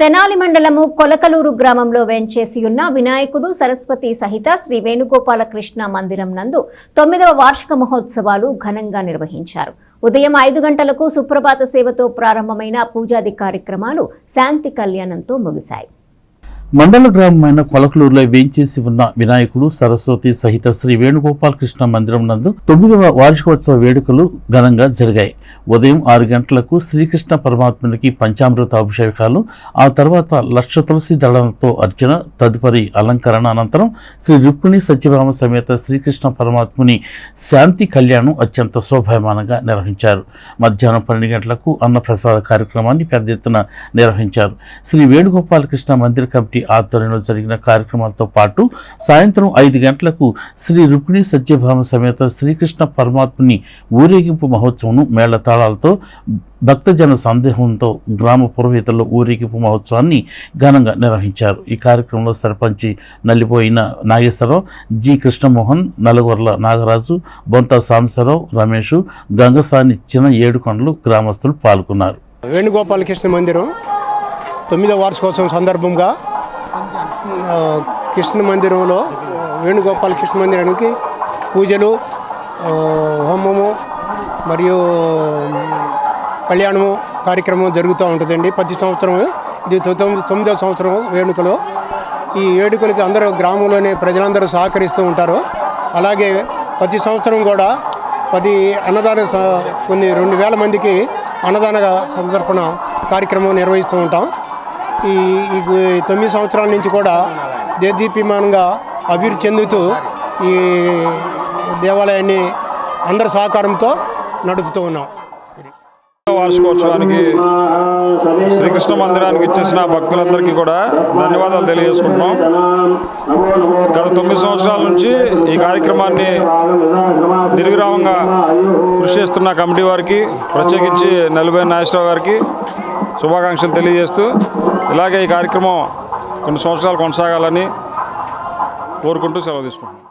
తెనాలి మండలము కొలకలూరు గ్రామంలో వెంచేసియున్న వినాయకుడు సరస్వతి సహిత శ్రీ వేణుగోపాల కృష్ణ మందిరం నందు తొమ్మిదవ వార్షిక మహోత్సవాలు ఘనంగా నిర్వహించారు. ఉదయం ఐదు గంటలకు సుప్రభాత సేవతో ప్రారంభమైన పూజాది కార్యక్రమాలు శాంతి కళ్యాణంతో ముగిశాయి. మండల గ్రామమైన కొలకలూరులో వేంచేసి ఉన్న వినాయకుడు సరస్వతి సహిత శ్రీ వేణుగోపాల కృష్ణ మందిరం నందు తొమ్మిదవ వార్షికోత్సవ వేడుకలు ఘనంగా జరిగాయి. ఉదయం ఆరు గంటలకు శ్రీకృష్ణ పరమాత్మునికి పంచామృత అభిషేకాలు ఆ తర్వాత లక్ష తులసి దళంతో అర్చన తదుపరి అలంకరణ అనంతరం శ్రీ రుక్మిణి సత్యభామ సమేత శ్రీకృష్ణ పరమాత్ముని శాంతి కళ్యాణం అత్యంత శోభాయమానంగా నిర్వహించారు. మధ్యాహ్నం పన్నెండు గంటలకు అన్నప్రసాద కార్యక్రమాన్ని పెద్ద ఎత్తున నిర్వహించారు. శ్రీ వేణుగోపాల కృష్ణ మందిర కమిటీ ఆధ్వర్యంలో జరిగిన కార్యక్రమాలతో పాటు సాయంత్రం ఐదు గంటలకు శ్రీ రుక్మిణి సత్యభామ సమేత శ్రీకృష్ణ పరమాత్ముని ఊరేగింపు మహోత్సవం మేళతాళాలతో భక్తజన సందేహంతో గ్రామ పురోహితుల్లో ఊరేగింపు మహోత్సవాన్ని ఘనంగా నిర్వహించారు. ఈ కార్యక్రమంలో సర్పంచి నల్లిపోయిన నాగేశ్వరరావు జి కృష్ణమోహన్ నలుగుర్ల నాగరాజు బొంత సాంబశివరావు రమేష్ గంగసాని చిన్న ఏడుకొండలు గ్రామస్తులు పాల్గొన్నారు. వేణుగోపాలకృష్ణ మందిరం తొమ్మిదవ వార్షికోత్సవం సందర్భంగా కృష్ణ మందిరంలో వేణుగోపాలకృష్ణ మందిరానికి పూజలు హోమము మరియు కళ్యాణము కార్యక్రమం జరుగుతూ ఉంటుందండి. ప్రతి సంవత్సరం ఇది తొమ్మిది తొమ్మిదవ సంవత్సరం వేడుకలో. ఈ వేడుకలకి అందరూ గ్రామంలోనే ప్రజలందరూ సహకరిస్తూ ఉంటారు. అలాగే ప్రతి సంవత్సరం కూడా పది అన్నదాన కొన్ని రెండు వేల మందికి అన్నదాన సందర్పణ కార్యక్రమం నిర్వహిస్తూ ఉంటాం. ఈ తొమ్మిది సంవత్సరాల నుంచి కూడా దేదీప్యమానంగా అభివృద్ధి చెందుతూ ఈ దేవాలయాన్ని అందరి సహకారంతో నడుపుతూ ఉన్నాం. వార్షికోత్సవానికి శ్రీకృష్ణ మందిరానికి ఇచ్చేసిన భక్తులందరికీ కూడా ధన్యవాదాలు తెలియజేసుకుంటున్నాం. గత తొమ్మిది సంవత్సరాల నుంచి ఈ కార్యక్రమాన్ని నిర్విరామంగా కృషి చేస్తున్న కమిటీ వారికి ప్రత్యేకించి నలుబై నాగేశ్వరరావు గారికి శుభాకాంక్షలు తెలియజేస్తూ ఇలాగే ఈ కార్యక్రమం కొన్ని సంవత్సరాలు కొనసాగాలని కోరుకుంటూ సెలవు తీసుకుంటున్నాను